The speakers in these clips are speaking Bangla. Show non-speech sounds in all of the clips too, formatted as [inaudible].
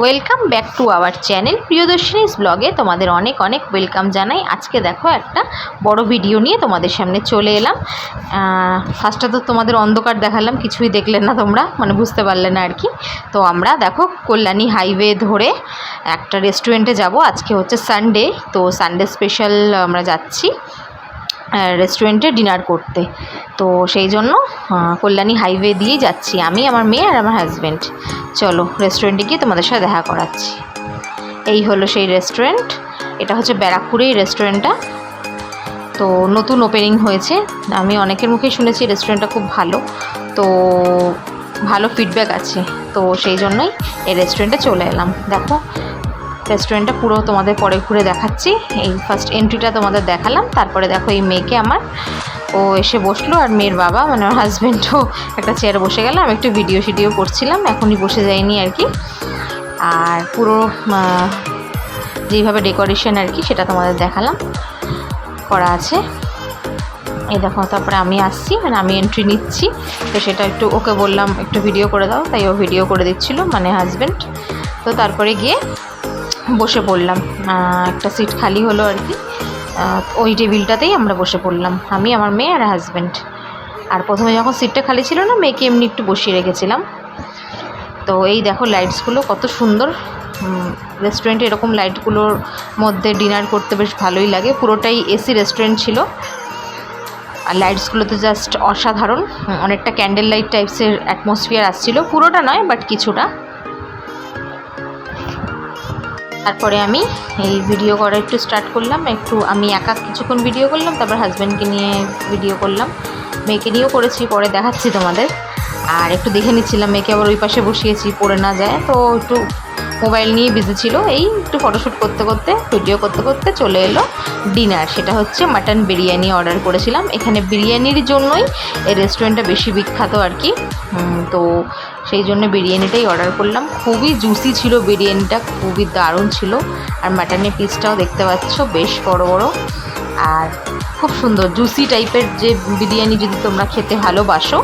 Welcome back to our channel Priyadarshini's ব্লগে তোমাদের অনেক অনেক ওয়েলকাম জানাই। আজকে দেখো একটা বড় ভিডিও নিয়ে তোমাদের সামনে চলে এলাম। ফার্স্টে তো তোমাদের অন্ধকার দেখালাম, কিছুই দেখলে না তোমরা মানে বুঝতে পারলে না আর কি। তো আমরা দেখো কল্যাণী হাইওয়ে ধরে একটা রেস্টুরেন্টে যাব। আজকে হচ্ছে সানডে তো সানডে স্পেশাল আমরা যাচ্ছি। রেস্টুরেন্টে ডিনার করতে। তো সেই জন্য কল্যাণী হাইওয়ে দিয়েই যাচ্ছি আমি, আমার মেয়ে আর আমার হাজব্যান্ড চলো রেস্টুরেন্টে গিয়ে তোমাদের সাথে দেখা করাচ্ছি। এই হলো সেই রেস্টুরেন্ট এটা হচ্ছে ব্যারাকপুরেই রেস্টুরেন্টটা তো নতুন ওপেনিং হয়েছে। আমি অনেকের মুখেই শুনেছি রেস্টুরেন্টটা খুব ভালো। তো ভালো ফিডব্যাক আছে। তো সেই জন্যই এই রেস্টুরেন্টে চলে এলাম। দেখো রেস্টুরেন্টটা পুরো তোমাদের পরে ঘুরে দেখাচ্ছি। এই ফার্স্ট এন্ট্রিটা তোমাদের দেখালাম। তারপরে দেখো এই মেয়েকে আমার। ও এসে বসল আর মেয়ের বাবা মানে আমার হাজব্যান্ডও একটা চেয়ারে বসে গেলাম আমি একটু ভিডিও শিডিও করছিলাম, এখনই বসে যাইনি আর কি। আর পুরো যেইভাবে ডেকোরেশন আর কি, সেটা তোমাদের দেখালাম। করা আছে। এই দেখো, তারপরে আমি আসছি মানে আমি এন্ট্রি নিচ্ছি। তো সেটা একটু, ওকে বললাম, একটু ভিডিও করে দাও। তাই ও ভিডিও করে দিচ্ছিল মানে হাজব্যান্ড তো তারপরে গিয়ে বসে পড়লাম। একটা সিট খালি হলো আর কি। ওই টেবিলটাতেই আমরা বসে পড়লাম, আমি, আমার মেয়ে আর হাজব্যান্ড আর প্রথমে যখন সিটটা খালি ছিল না, মেয়েকে এমনি একটু বসিয়ে রেখেছিলাম। তো এই দেখো লাইটসগুলো কত সুন্দর। রেস্টুরেন্টে এরকম লাইটগুলোর মধ্যে ডিনার করতে বেশ ভালোই লাগে। পুরোটাই এসি রেস্টুরেন্ট ছিল। আর লাইটসগুলো তো জাস্ট অসাধারণ। অনেকটা ক্যান্ডেল লাইট টাইপসের অ্যাটমসফিয়ার আসছিল। পুরোটা নয় বাট কিছুটা। তারপরে আমি এই ভিডিও করা একটু স্টার্ট করলাম, একটু আমি একা কিছুক্ষণ ভিডিও করলাম, তারপর হাজব্যান্ডকে নিয়ে ভিডিও করলাম। মেয়েকে নিয়েও করেছি, পরে দেখাচ্ছি তোমাদের। আর একটু দেখে নিচ্ছিলাম, মেয়েকে আবার ওই পাশে বসিয়েছি, পড়ে না যায়, তো একটু মোবাইল নিয়ে বিজি ছিল। এই একটু ফটোশ্যুট করতে করতে ভিডিও করতে করতে চলে এলো ডিনার সেটা হচ্ছে মাটন বিরিয়ানি অর্ডার করেছিলাম। এখানে বিরিয়ানির জন্যই এই রেস্টুরেন্টটা বেশি বিখ্যাত আর কি। তো সেই জন্য বিরিয়ানিটাই অর্ডার করলাম। খুবই জুসি ছিল বিরিয়ানিটা, খুবই দারুণ ছিল। আর মাটনের পিসটাও দেখতে পাচ্ছ, বেশ বড় বড়। আর খুব সুন্দর জুসি টাইপের যে বিরিয়ানি যদি তোমরা খেতে ভালোবাসো।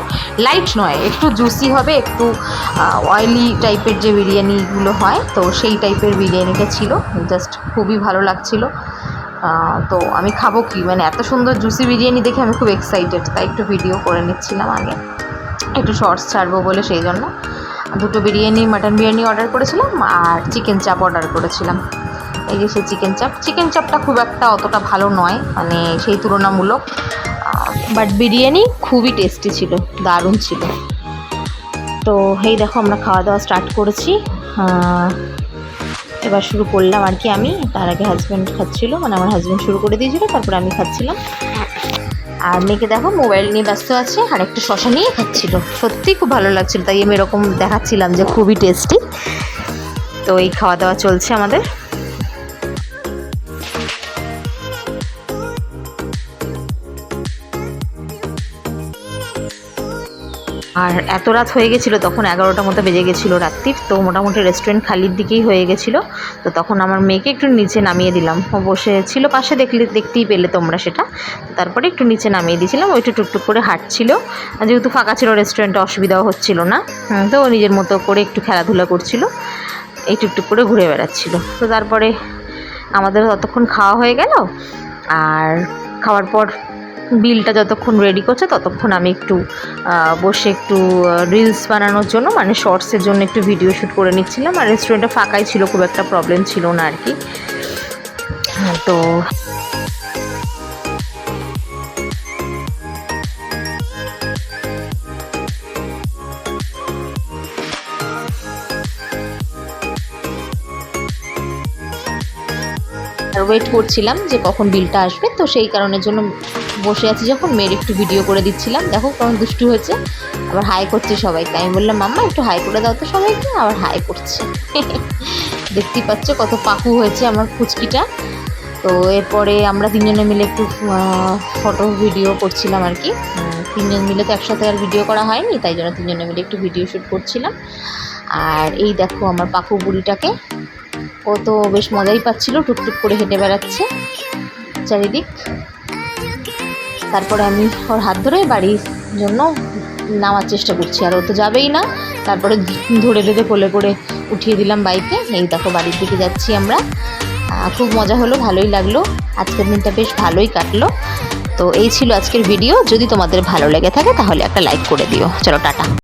লাইট নয়, একটু জুসি হবে, একটু অয়েলি টাইপের যে বিরিয়ানিগুলো হয়, তো সেই টাইপের বিরিয়ানিটা ছিল। জাস্ট খুবই ভালো লাগছিল। তো আমি খাব কি? মানে এত সুন্দর জুসি বিরিয়ানি দেখে আমি খুব এক্সাইটেড তাই একটু ভিডিও করে নিচ্ছিলাম আগে। একটু শর্টস ছাড়বো বলে সেই জন্য। দুটো বিরিয়ানি মাটন বিরিয়ানি অর্ডার করেছিলাম আর চিকেন চাপ অর্ডার করেছিলাম। এই যে সেই চিকেন চাপ চিকেন চাপটা খুব একটা অতটা ভালো নয় মানে সেই তুলনামূলক। বাট বিরিয়ানি খুবই টেস্টি ছিল, দারুণ ছিল। তো এই দেখো আমরা খাওয়া দাওয়া স্টার্ট করেছি। এবার শুরু করলাম আর কি আমি। তার আগে হাজব্যান্ড খাচ্ছিল মানে আমার হাজব্যান্ড শুরু করে দিয়েছিল, তারপরে আমি খাচ্ছিলাম। আর মেয়েকে দেখো, মোবাইল নিয়ে ব্যস্ত আছে, আর একটু শশা নিয়ে খাচ্ছিল। সত্যিই খুব ভালো লাগছিল, তাই আমি এরকম দেখাচ্ছিলাম যে খুবই টেস্টি তো এই খাওয়া দাওয়া চলছে আমাদের। আর এত রাত হয়ে গেছিল, তখন এগারোটা মতো বেজে গেছিল রাত্রির, তো মোটামুটি রেস্টুরেন্ট খালির দিকেই হয়ে গেছিল। তো তখন আমার মেয়েকে একটু নিচে নামিয়ে দিলাম। ও বসে ছিল পাশে, দেখলে, দেখতেই পেলে তোমরা সেটা। তারপরে একটু নিচে নামিয়ে দিয়েছিলাম ওইটা টুকটুক করে হাঁটছিল। যেহেতু ফাঁকা ছিল রেস্টুরেন্টে অসুবিধাও হচ্ছিল না। তো ও নিজের মতো করে একটু খেলাধুলা করছিল। এই টুকটুক করে ঘুরে বেড়াচ্ছিল। তো তারপরে আমাদের ততক্ষণ খাওয়া হয়ে গেল। আর খাওয়ার পর বিলটা যতক্ষণ রেডি করছে ততক্ষণ আমি একটু বসে একটু রিলস বানানোর জন্য মানে শর্টসের জন্য একটু ভিডিও শ্যুট করে নিচ্ছিলাম। আর রেস্টুরেন্টটা ফাঁকাই ছিল, খুব একটা প্রবলেম ছিল না আর কি। তো ওয়েট করছিলাম যে কখন বিলটা আসবে। তো সেই কারণের জন্য বসে আছি যখন, মেয়ের একটু ভিডিও করে দিচ্ছিলাম। দেখো কেমন দুষ্টু হয়েছে। আবার হাই করছে সবাইকে আমি বললাম, মাম্মা, একটু হাই করে দাও তো সবাইকে। আবার হাই করছে। [laughs] দেখতেই পাচ্ছ কত পাকু হয়েছে আমার ফুচকিটা। তো এরপরে আমরা তিনজনে মিলে একটু ফটো ভিডিও করছিলাম আর কি। তিনজন মিলে তো একসাথে আর ভিডিও করা হয়নি, তাই জন্য তিনজনে মিলে একটু ভিডিও শ্যুট করছিলাম। আর এই দেখো আমার পাকু বুড়িটাকে। ও তো বেশ মজাই পাচ্ছিল, টুকটুক করে হেঁটে বেড়াচ্ছে। চারিদিক। তারপরে আমি ওর হাত ধরে বাড়ির জন্য নামার চেষ্টা করছি, আর ও তো যাবেই না। তারপরে ধরে ধরে কোলে করে উঠিয়ে দিলাম বাইকে। এই দেখো বাড়ির দিকে যাচ্ছি আমরা। খুব মজা হলো, ভালোই লাগল। আজকের দিনটা বেশ ভালোই কাটলো। তো এই ছিল আজকের ভিডিও। যদি তোমাদের ভালো লেগে থাকে তাহলে একটা লাইক করে দিও। চলো, টাটা।